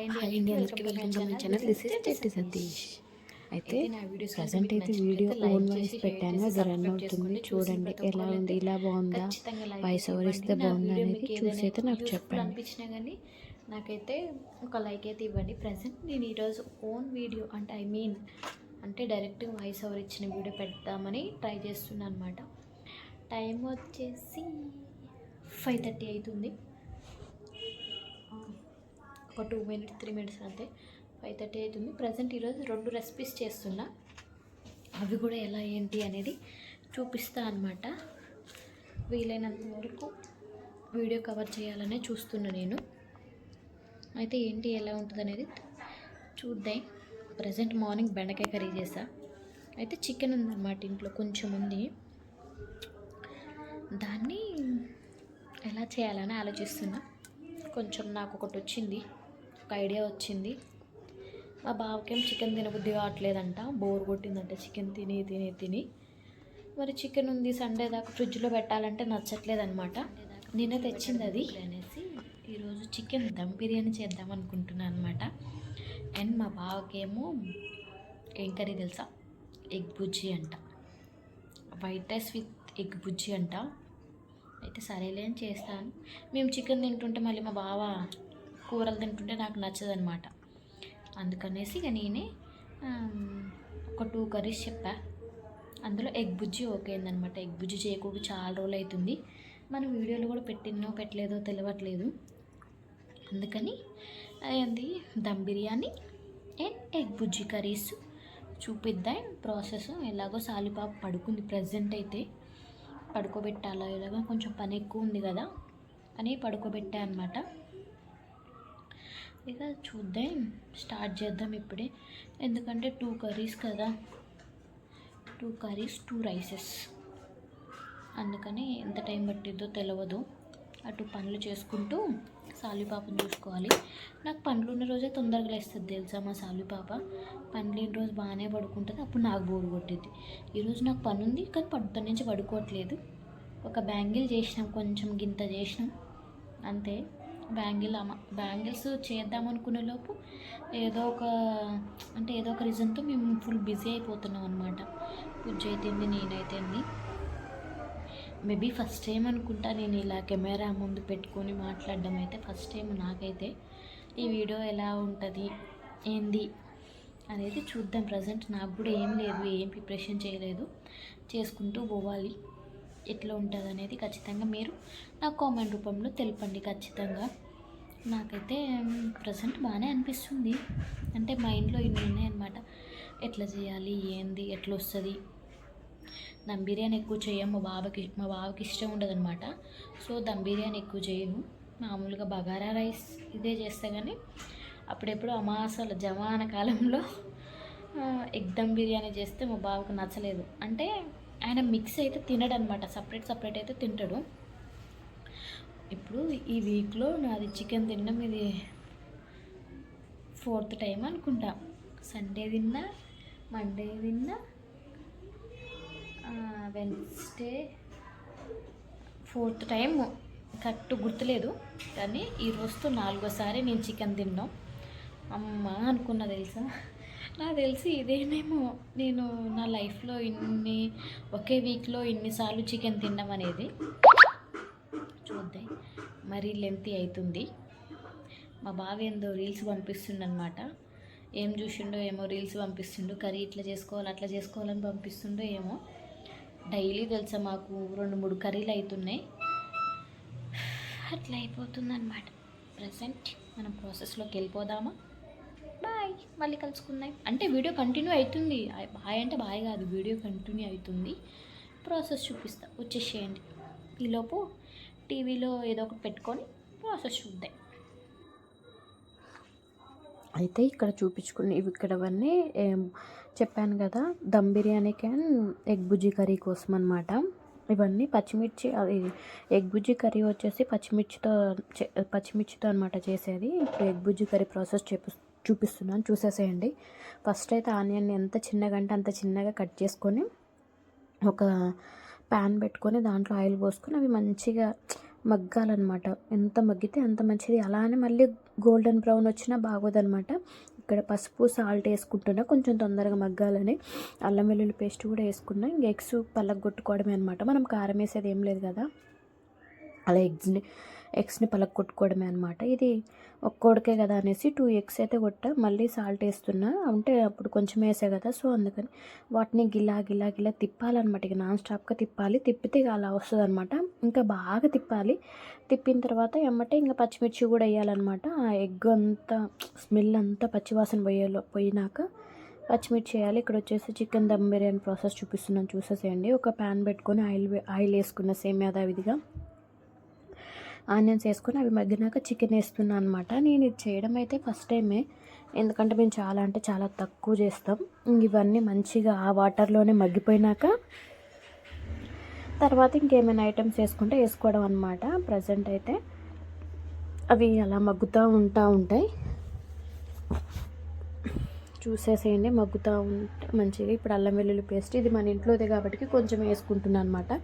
Hi అండి hi India అందరికీ welcome to my channel this is Chetti Satish అయితే present అయితే వీడియో ఓన్ వాయిస్ పెట్టాను. అది రన్ అవుతుంది చూడండి. ఎలా ఉంది? ఇలా బాగుందా? వాయిస్ ఓవర్ ఇస్తే బాగుందా అనేది చూసి అయితే నాకు చెప్పండి. అనిపించినా కానీ నాకైతే ఒక లైక్ అయితే ఇవ్వండి. ప్రజెంట్ నేను ఈరోజు ఓన్ వీడియో అంటే ఐ మీన్ అంటే డైరెక్ట్ వాయిస్ ఓవర్ ఇచ్చిన వీడియో పెడదామని ట్రై చేస్తున్నాను అనమాట టైం వచ్చేసి ఫైవ్ థర్టీ అవుతుంది. ఒక టూ మినిట్స్ త్రీ మినిట్స్ అంతే. ఫైవ్ థర్టీ అవుతుంది ప్రజెంట్ ఈరోజు రెండు రెసిపీస్ చేస్తున్నా. అవి కూడా ఎలా ఏంటి అనేది చూపిస్తా అనమాట వీలైనంత వరకు వీడియో కవర్ చేయాలనే చూస్తున్నా నేను. అయితే ఏంటి ఎలా ఉంటుంది అనేది చూద్దాం. ప్రజెంట్ మార్నింగ్ బెండకాయ కర్రీ చేసా. అయితే చికెన్ ఉందన్నమాట ఇంట్లో కొంచెం ఉంది. దాన్ని ఎలా చేయాలని ఆలోచిస్తున్నా. కొంచెం నాకు ఒకటి వచ్చింది. ఒక ఐడియా వచ్చింది. మా బావకేం చికెన్ తినబుద్ధి కావట్లేదంట. బోర్ కొట్టిందంట. చికెన్ తిని తిని తిని. మరి చికెన్ ఉంది సండే దాకా ఫ్రిడ్జ్లో పెట్టాలంటే నచ్చట్లేదు అనమాట నిన్న తెచ్చింది అది. అనేసి ఈరోజు చికెన్ దమ్ బిర్యానీ చేద్దాం అనుకుంటున్నాను అనమాట అండ్ మా బావకేమో ఏం కర్రీ తెలుసా? ఎగ్ బుజ్జి అంట. White rice with egg bhurji అంట. అయితే సరేలే అని చేస్తాను. మేము చికెన్ తింటుంటే మళ్ళీ మా బావ కూరలు తింటుంటే నాకు నచ్చదనమాట అందుకనేసి ఇక నేనే ఒక టూ కర్రీస్ చెప్పా. అందులో ఎగ్ బుజ్జి ఓకే అయిందనమాట ఎగ్ బుజ్జి చేయకూడదు చాలా రోజులు అవుతుంది మన వీడియోలో కూడా పెట్టినో పెట్టలేదో తెలియట్లేదు అందుకని ఏంది dum biryani and egg bhurji curries చూపిద్దాం ప్రాసెస్ ఎలాగో సాలిపాప పడుకుంది ప్రజెంట్ అయితే. పడుకోబెట్టాలా ఇలాగ కొంచెం పని ఎక్కువ ఉంది కదా. అని పడుకోబెట్టా అనమాట ఇక చూద్దాం. స్టార్ట్ చేద్దాం ఇప్పుడే. ఎందుకంటే టూ కర్రీస్ కదా. Two curries two rices. అందుకని ఎంత టైం పట్టిద్దో తెలియదు అటు పనులు చేసుకుంటూ సాలిపాపను చూసుకోవాలి. నాకు పండ్లు ఉన్న రోజే తొందరగా లేస్తుంది తెలుసా మా సాలిపాప పండ్లు లేని రోజు బాగానే పడుకుంటుంది. అప్పుడు నాకు బోరు కొట్టింది ఈరోజు నాకు పని ఉంది కానీ పడుతున్న నుంచి పడుకోవట్లేదు. ఒక బ్యాంగిల్ చేసినాం కొంచెం గింత చేసినాం. అంతే. బ్యాంగిల్ అమ్మ బ్యాంగిల్స్ చేద్దాం అనుకునే లోపు ఏదో ఒక అంటే ఏదో ఒక రీజన్తో మేము ఫుల్ బిజీ అయిపోతున్నాం అనమాట పూజ అయితేంది నేనైతేంది మేబీ ఫస్ట్ టైం అనుకుంటా నేను ఇలా కెమెరా ముందు పెట్టుకొని మాట్లాడడం అయితే ఫస్ట్ టైం నాకైతే. ఈ వీడియో ఎలా ఉంటుంది ఏంది అనేది చూద్దాం. ప్రజెంట్ నాకు కూడా ఏం లేదు ఏం ప్రిపరేషన్ చేయలేదు. చేసుకుంటూ పోవాలి. ఎట్లా ఉంటుంది అనేది ఖచ్చితంగా మీరు నాకు కామెంట్ రూపంలో తెలపండి ఖచ్చితంగా. నాకైతే ప్రజెంట్ బాగానే అనిపిస్తుంది. అంటే మా ఇంట్లో ఇన్ని ఉన్నాయన్నమాట. ఎట్లా చేయాలి ఏంది ఎట్లా వస్తుంది దమ్ బిర్యానీ ఎక్కువ చేయం మా బాబాకి మా బావకి ఇష్టం ఉండదు అనమాట సో దమ్ బిర్యానీ ఎక్కువ చేయను. మామూలుగా బగారా రైస్ ఇదే చేస్తే కానీ అప్పుడెప్పుడు అమాసాల జమాన కాలంలో ఎగ్ దమ్ బిర్యానీ చేస్తే మా బావకు నచ్చలేదు. అంటే ఆయన మిక్స్ అయితే తినడు అనమాట సపరేట్ సపరేట్ అయితే తింటాడు. ఇప్పుడు ఈ వీక్లో నాది చికెన్ తినడం ఇది ఫోర్త్ టైం అనుకుంటా. సండే తిన్నా మండే తిన్నా వెన్స్డే ఫోర్త్ టైం కరెక్ట్ గుర్తులేదు కానీ ఈ నాలుగోసారి నేను చికెన్ తిన్నాం. అమ్మ అనుకున్నా తెలుసా? నాకు తెలిసి ఇదేనేమో నేను నా లైఫ్లో ఇన్ని ఒకే వీక్లో ఇన్నిసార్లు చికెన్ తినడం అనేది చూద్దాం. మరీ లెంతీ అవుతుంది మా బావ ఏందో రీల్స్ పంపిస్తుండనమాట ఏం చూసిండో ఏమో రీల్స్ పంపిస్తుండు. కర్రీ ఇట్లా చేసుకోవాలి అట్లా చేసుకోవాలని పంపిస్తుండో ఏమో. డైలీ తెలుసా మాకు రెండు మూడు కర్రీలు అవుతున్నాయి అట్లా అయిపోతుందన్నమాట. ప్రజెంట్ మనం ప్రాసెస్లోకి వెళ్ళిపోదామా? బాయ్ మళ్ళీ కలుసుకుందాం. అంటే వీడియో కంటిన్యూ అవుతుంది. బాయ్ అంటే బాయ్ కాదు. వీడియో కంటిన్యూ అవుతుంది. ప్రాసెస్ చూపిస్తా. వచ్చేసేయండి. ఈలోపు టీవీలో ఏదో ఒకటి పెట్టుకొని ప్రాసెస్ చూద్దాం. అయితే ఇక్కడ చూపించుకుని ఇవి ఇక్కడవన్నీ చెప్పాను కదా దమ్ బిర్యానీకి అండ్ ఎగ్ బుజ్జి కర్రీ కోసం అనమాట ఇవన్నీ పచ్చిమిర్చి అది ఎగ్ బుజ్జి కర్రీ వచ్చేసి పచ్చిమిర్చితో చే- పచ్చిమిర్చితో అనమాట చేసేది. ఇప్పుడు ఎగ్ బుజ్జి కర్రీ ప్రాసెస్ చూపి చూపిస్తున్నాను. చూసేసేయండి. ఫస్ట్ అయితే ఆనియన్ ఎంత చిన్నగా అంటే అంత చిన్నగా కట్ చేసుకొని ఒక ప్యాన్ పెట్టుకొని దాంట్లో ఆయిల్ పోసుకొని అవి మంచిగా మగ్గాలన్నమాట. ఎంత మగ్గితే అంత మంచిది. అలానే మళ్ళీ గోల్డెన్ బ్రౌన్ వచ్చినా బాగోదన్నమాట. ఇక్కడ పసుపు సాల్ట్ వేసుకుంటున్నా. కొంచెం తొందరగా మగ్గాలని. అల్లం వెల్లుల్లి పేస్ట్ కూడా వేసుకున్నా. ఇంక ఎగ్స్ పల్లగొట్టుకోవడమే అనమాట మనం కారం వేసేది ఏం లేదు కదా. అలా ఎగ్స్ని ఎగ్స్ని పలక కొట్టుకోవడమే అనమాట ఇది ఒక్కోడికే కదా అనేసి టూ ఎగ్స్ అయితే కొట్టా. మళ్ళీ సాల్ట్ వేస్తున్నా. అంటే అప్పుడు కొంచెం వేసే కదా సో అందుకని వాటిని గిలా గిలా గిలా తిప్పాలన్నమాట. ఇక నాన్ స్టాప్గా తిప్పాలి. తిప్పితే ఇక అలా వస్తుంది అనమాట ఇంకా బాగా తిప్పాలి. తిప్పిన తర్వాత ఏమంటే ఇంకా పచ్చిమిర్చి కూడా వేయాలన్నమాట. ఆ ఎగ్ అంతా స్మెల్ అంతా పచ్చివాసన పోయేలో పోయినాక పచ్చిమిర్చి వేయాలి. ఇక్కడ వచ్చేసి చికెన్ దమ్ బిర్యానీ ప్రాసెస్ చూపిస్తున్నాను. చూసేసేయండి. ఒక ప్యాన్ పెట్టుకొని ఆయిల్ ఆయిల్ వేసుకున్న సేమ్ యాదావిధిగా ఆనియన్స్ వేసుకొని అవి మగ్గినాక చికెన్ వేస్తున్నాను అనమాట నేను ఇది చేయడం అయితే ఫస్ట్ టైమే. ఎందుకంటే మేము చాలా అంటే చాలా తక్కువ చేస్తాం. ఇవన్నీ మంచిగా ఆ వాటర్లోనే మగ్గిపోయినాక తర్వాత ఇంకేమైనా ఐటమ్స్ వేసుకుంటే వేసుకోవడం అనమాట ప్రజెంట్ అయితే అవి అలా మగ్గుతూ ఉంటా ఉంటాయి. చూసేసేయండి మగ్గుతూ ఉంటే మంచిగా ఇప్పుడు అల్లం వెల్లుల్లి పేస్ట్ ఇది మన ఇంట్లోదే కాబట్టి కొంచెం వేసుకుంటున్నాను అనమాట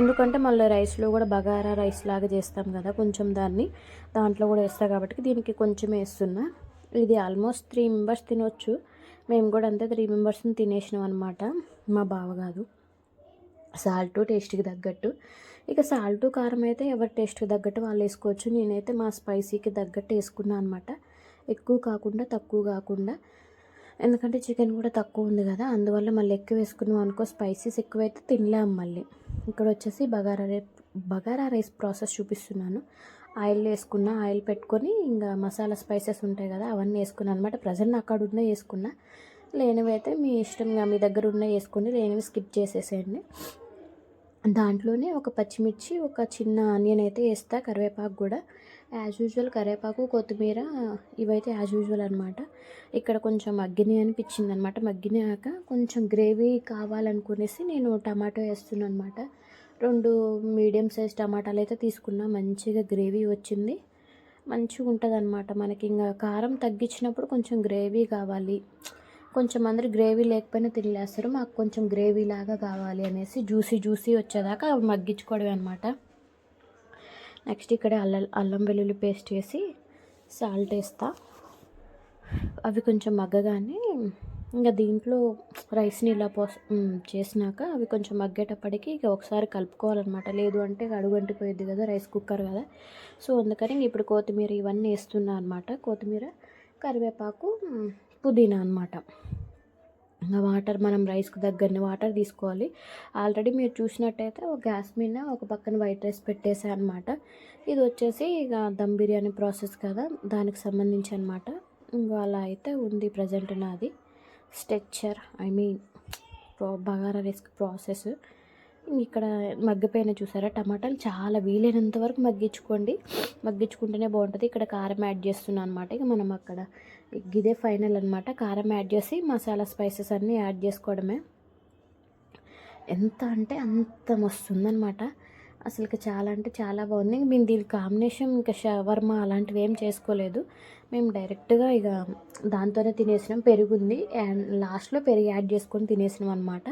ఎందుకంటే మళ్ళీ రైస్లో కూడా బగారా రైస్ లాగా చేస్తాం కదా కొంచెం దాన్ని దాంట్లో కూడా వేస్తా కాబట్టి దీనికి కొంచెం వేస్తున్నా. ఇది ఆల్మోస్ట్ త్రీ మెంబర్స్ తినొచ్చు. మేము కూడా అంతే త్రీ మెంబర్స్ని తినేసినాం అనమాట మా బావ కాదు సాల్ట్ టేస్ట్కి తగ్గట్టు. ఇక సాల్ట్ కారం అయితే ఎవరి టేస్ట్కి తగ్గట్టు వాళ్ళు వేసుకోవచ్చు. నేనైతే మా స్పైసీకి తగ్గట్టు వేసుకున్నాను అనమాట ఎక్కువ కాకుండా తక్కువ కాకుండా. ఎందుకంటే చికెన్ కూడా తక్కువ ఉంది కదా అందువల్ల మళ్ళీ ఎక్కువ వేసుకున్నాం అనుకో స్పైసీస్ ఎక్కువైతే తినలేము మళ్ళీ. ఇక్కడ వచ్చేసి బగారా రే బగారా రైస్ ప్రాసెస్ చూపిస్తున్నాను. ఆయిల్ వేసుకున్న ఆయిల్ పెట్టుకొని ఇంకా మసాలా స్పైసెస్ ఉంటాయి కదా అవన్నీ వేసుకున్నాను అనమాట ప్రజెంట్ అక్కడ ఉన్న వేసుకున్నా. లేనివి అయితే మీ ఇష్టంగా మీ దగ్గర ఉన్న వేసుకొని లేనివి స్కిప్ చేసేసేయండి. దాంట్లోనే ఒక పచ్చిమిర్చి ఒక చిన్న ఆనియన్ అయితే వేస్తా కరివేపాకు కూడా. యాజ్ యూజువల్ కరివేపాకు కొత్తిమీర ఇవైతే యాజ్ యూజువల్ అనమాట ఇక్కడ కొంచెం మగ్గినాయి అనిపించింది అనమాట మగ్గినాక కొంచెం గ్రేవీ కావాలనుకునేసి నేను టమాటో వేస్తున్నాను అనమాట రెండు మీడియం సైజ్ టమాటాలు అయితే తీసుకున్నా. మంచిగా గ్రేవీ వచ్చింది. మంచిగా ఉంటుంది అనమాట మనకి ఇంకా కారం తగ్గించినప్పుడు కొంచెం గ్రేవీ కావాలి. కొంచెం అందరు గ్రేవీ లేకపోయినా తినలేస్తారు మాకు కొంచెం గ్రేవీ లాగా కావాలి అనేసి జ్యూసీ జ్యూసీ వచ్చేదాకా అవి మగ్గించుకోవడమే అనమాట నెక్స్ట్ ఇక్కడ అల్లం అల్లం వెల్లుల్లి పేస్ట్ వేసి సాల్ట్ వేస్తా. అవి కొంచెం మగ్గగానే ఇంకా దీంట్లో రైస్ని ఇలా పోస్ చేసినాక అవి కొంచెం మగ్గేటప్పటికి ఇక ఒకసారి కలుపుకోవాలన్నమాట. లేదు అంటే అడుగంటిపోయింది కదా రైస్ కుక్కర్ కదా. సో అందుకని ఇంక ఇప్పుడు కొత్తిమీర ఇవన్నీ వేస్తున్నా అనమాట కొత్తిమీర కరివేపాకు పుదీనా అనమాట ఇంకా వాటర్ మనం రైస్కి దగ్గరనే వాటర్ తీసుకోవాలి. ఆల్రెడీ మీరు చూసినట్టయితే ఒక గ్యాస్ మీద ఒక పక్కన వైట్ రైస్ పెట్టేసా అనమాట ఇది వచ్చేసి ఇక దమ్ బిర్యానీ ప్రాసెస్ కదా దానికి సంబంధించి అనమాట ఇంకా అలా అయితే ఉంది ప్రజెంట్ నాది. స్ట్రెచ్చర్ ఐ మీన్ ప్రో బగారా రిస్క్ ప్రాసెస్. ఇక్కడ మగ్గిపోయిన చూసారా? టమాటాలు చాలా వీలైనంత వరకు మగ్గించుకోండి. మగ్గించుకుంటేనే బాగుంటుంది. ఇక్కడ కారం యాడ్ చేస్తున్నాను అనమాట ఇక మనం అక్కడ ఇదే ఫైనల్ అనమాట కారం యాడ్ చేసి మసాలా స్పైసెస్ అన్నీ యాడ్ చేసుకోవడమే. ఎంత అంటే అంత మస్తుందనమాట అసలుకి అసలు చాలా అంటే చాలా బాగుంది. ఇంక మేము దీని కాంబినేషన్ ఇంకా షవర్మా అలాంటివి ఏం చేసుకోలేదు. మేము డైరెక్ట్గా ఇక దాంతోనే తినేసినాం. పెరుగుంది. అండ్ లాస్ట్లో పెరుగు యాడ్ చేసుకొని తినేసినాం అనమాట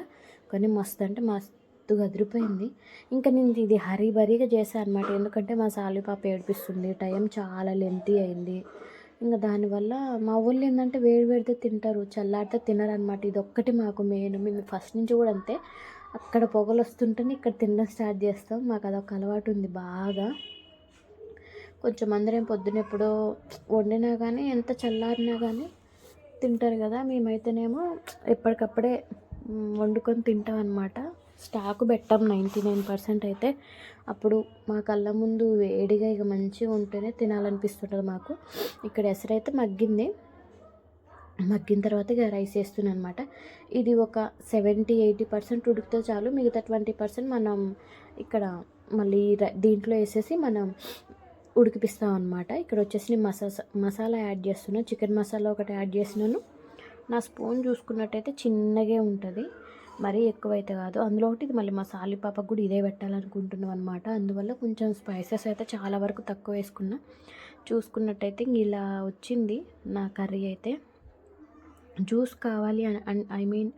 కానీ మస్తు అంటే మస్తు గదిరిపోయింది ఇంకా నేను ఇది హరీ బరీగా చేశాను అనమాట ఎందుకంటే మా సాలి పాప ఏడిపిస్తుంది. టైం చాలా లెంతీ అయింది. ఇంకా దానివల్ల మా ఊళ్ళో ఏంటంటే వేడి వేడితే తింటారు చల్లారితే తినరు అనమాట ఇది ఒక్కటి మాకు మెయిన్. మేము ఫస్ట్ నుంచి కూడా అంతే. అక్కడ పొగలు వస్తుంటేనే ఇక్కడ తినడం స్టార్ట్ చేస్తాం. మాకు అదొక అలవాటు ఉంది బాగా. కొంచెం అందరం పొద్దున ఎప్పుడో వండినా కానీ ఎంత చల్లారినా కానీ తింటారు కదా. మేమైతేనేమో ఎప్పటికప్పుడే వండుకొని తింటాం అనమాట స్టాక్ పెట్టాం నైంటీ నైన్ పర్సెంట్ అయితే. అప్పుడు మా కళ్ళ ముందు వేడిగా ఇక మంచిగా ఉంటేనే తినాలనిపిస్తుంటుంది మాకు. ఇక్కడ ఎసరైతే మగ్గింది. మగ్గిన తర్వాత ఇక రైస్ వేస్తున్నాను అనమాట ఇది ఒక సెవెంటీ ఎయిటీ పర్సెంట్ ఉడికితే చాలు. మిగతా ట్వంటీ పర్సెంట్ మనం ఇక్కడ మళ్ళీ దీంట్లో వేసేసి మనం ఉడికిపిస్తాం అనమాట ఇక్కడ వచ్చేసి నేను మసాలా మసాలా యాడ్ చేస్తున్నాను చికెన్ మసాలా ఒకటి యాడ్ చేసినాను. నా స్పూన్ చూసుకున్నట్టయితే చిన్నగే ఉంటుంది. మరీ ఎక్కువైతే కాదు. అందులో ఒకటి ఇది మళ్ళీ మా సాలిపాపకు కూడా ఇదే పెట్టాలనుకుంటున్నాం అనమాట అందువల్ల కొంచెం స్పైసెస్ అయితే చాలా వరకు తక్కువ వేసుకున్నా. చూసుకున్నట్టయితే ఇంక ఇలా వచ్చింది నా కర్రీ అయితే. జ్యూస్ కావాలి ఐ మీన్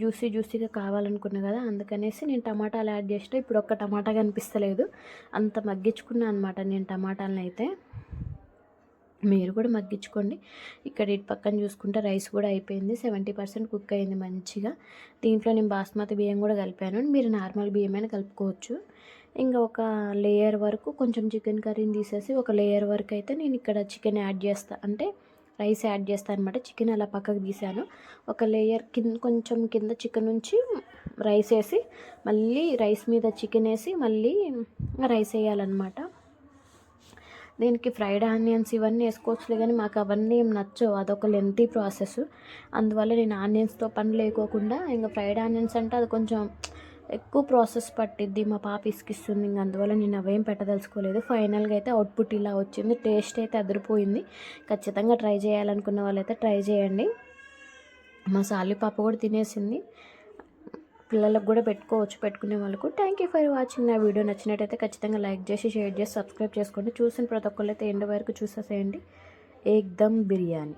జ్యూసీ జ్యూసీగా కావాలనుకున్నా కదా అందుకనేసి నేను టమాటాలు యాడ్ చేసిన ఇప్పుడు ఒక్క టమాటా కనిపిస్తలేదు. అంత మగ్గించుకున్నా అనమాట నేను టమాటాలను అయితే మీరు కూడా మగ్గించుకోండి. ఇక్కడ ఇటు పక్కన చూసుకుంటే రైస్ కూడా అయిపోయింది. సెవెంటీ పర్సెంట్ కుక్ అయింది మంచిగా. దీంట్లో నేను బాస్మతి బియ్యం కూడా కలిపాను. మీరు నార్మల్ బియ్యమైనా కలుపుకోవచ్చు. ఇంకా ఒక లేయర్ వరకు కొంచెం చికెన్ కర్రీని తీసేసి ఒక లేయర్ వరకు అయితే నేను ఇక్కడ చికెన్ యాడ్ చేస్తా. అంటే రైస్ యాడ్ చేస్తాను అనమాట చికెన్ అలా పక్కకు తీసాను. ఒక లేయర్ కింద కొంచెం కింద చికెన్ నుంచి రైస్ వేసి మళ్ళీ రైస్ మీద చికెన్ వేసి మళ్ళీ రైస్ వేయాలన్నమాట. దీనికి ఫ్రైడ్ ఆనియన్స్ ఇవన్నీ వేసుకోవచ్చులే కానీ మాకు అవన్నీ ఏం నచ్చవు. అదొక లెంతీ ప్రాసెస్ అందువల్ల నేను ఆనియన్స్తో పని లేకోకుండా ఇంకా ఫ్రైడ్ ఆనియన్స్ అంటే అది కొంచెం ఎక్కువ ప్రాసెస్ పట్టిద్ది. మా పాప ఇసుకిస్తుంది. ఇంక అందువల్ల నేను అవేం పెట్టదలుచుకోలేదు. ఫైనల్గా అయితే అవుట్పుట్ ఇలా వచ్చింది. టేస్ట్ అయితే అదిరిపోయింది. ఖచ్చితంగా ట్రై చేయాలనుకున్న వాళ్ళైతే ట్రై చేయండి. మా సాలి పాప కూడా తినేసింది. పిల్లలకు కూడా పెట్టుకోవచ్చు పెట్టుకునే వాళ్ళకు థ్యాంక్ యూ ఫర్ వాచింగ్ నా వీడియో నచ్చినట్టయితే ఖచ్చితంగా లైక్ చేసి షేర్ చేసి సబ్స్క్రైబ్ చేసుకోండి. చూసిన ప్రతి ఒక్కళ్ళు అయితే వరకు చూసేసేయండి. ఏక్దమ్ బిర్యానీ.